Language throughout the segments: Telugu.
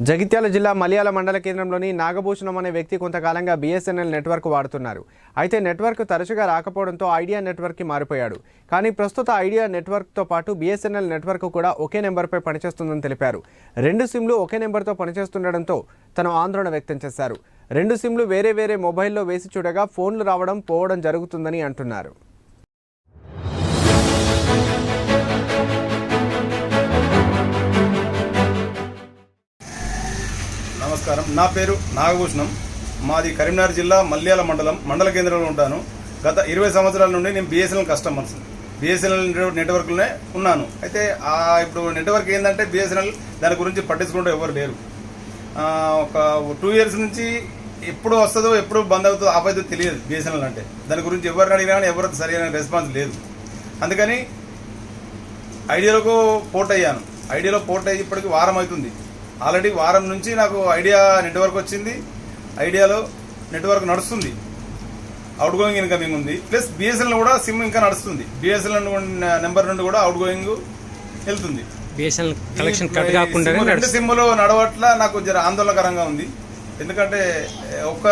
జగిత్యాల జిల్లా మలయాళ మండల కేంద్రంలోని నాగభూషణం అనే వ్యక్తి కొంతకాలంగా బీఎస్ఎన్ఎల్ నెట్వర్క్ వాడుతున్నారు. అయితే నెట్వర్క్ తరచుగా రాకపోవడంతో ఐడియా నెట్వర్క్కి మారిపోయాడు. కానీ ప్రస్తుత ఐడియా నెట్వర్క్తో పాటు బీఎస్ఎన్ఎల్ నెట్వర్క్ కూడా ఒకే నెంబర్పై పనిచేస్తుందని తెలిపారు. రెండు సిమ్లు ఒకే నెంబర్తో పనిచేస్తుండడంతో తను ఆందోళన వ్యక్తం చేశారు. రెండు సిమ్లు వేరే వేరే మొబైల్లో వేసి చూడగా ఫోన్లు రావడం పోవడం జరుగుతుందని అంటున్నారు. నమస్కారం. నా పేరు నాగభూషణం. మాది కరీంనగర్ జిల్లా మల్యాల మండలం మండల కేంద్రంలో ఉంటాను. గత ఇరవై సంవత్సరాల నుండి నేను బిఎస్ఎన్ఎల్ కస్టమర్స్ బిఎస్ఎన్ఎల్ నెట్వర్క్లోనే ఉన్నాను. అయితే ఇప్పుడు నెట్వర్క్ ఏంటంటే బిఎస్ఎన్ఎల్ దాని గురించి పట్టించుకుంటూ ఎవరు లేరు. ఒక టూ ఇయర్స్ నుంచి ఎప్పుడు వస్తుందో ఎప్పుడు బంద్ అవుతుందో ఆపైతే తెలియదు బిఎస్ఎన్ఎల్ అంటే. దాని గురించి ఎవరిని అడిగినా కానీ ఎవరికి సరైన రెస్పాన్స్ లేదు. అందుకని ఐడియాలకు పోర్ట్ అయ్యాను. ఐడియాలో పోర్ట్ అయ్యి ఇప్పటికి వారం అవుతుంది. ఆల్రెడీ వారం నుంచి నాకు ఐడియా నెట్వర్క్ వచ్చింది. ఐడియాలో నెట్వర్క్ నడుస్తుంది. అవుట్ గోయింగ్ ఇన్కమింగ్ ఉంది. ప్లస్ బిఎస్ఎన్ఎల్ కూడా సిమ్ ఇంకా నడుస్తుంది. బిఎస్ఎన్ఎల్ నెంబర్ నుండి కూడా అవుట్ గోయింగ్ వెళ్తుంది. బిఎస్ఎన్ఎల్ కలెక్షన్ కట్ కాకుండానే సిమ్ రెండు సిమ్ములు నడవట్ల నాకు జర ఆందోళనకరంగా ఉంది. ఎందుకంటే ఒక్క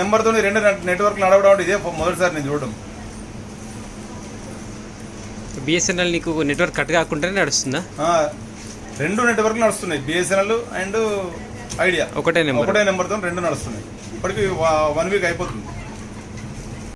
నెంబర్తో రెండు నెట్వర్క్ నడవడం అంటే ఇదే మొదటిసారి నేను చూడడం. బిఎస్ఎన్ఎల్ నీకు నెట్వర్క్ కట్ కాకుండానే నడుస్తుందా? రెండు నెట్వర్క్లు నడుస్తున్నాయి. BSNL and Idea. ఒకటే నెంబర్. ఒకటే నెంబర్తో రెండు నడుస్తున్నాయి. ఇప్పటికి వన్ వీక్ అయిపోతుంది.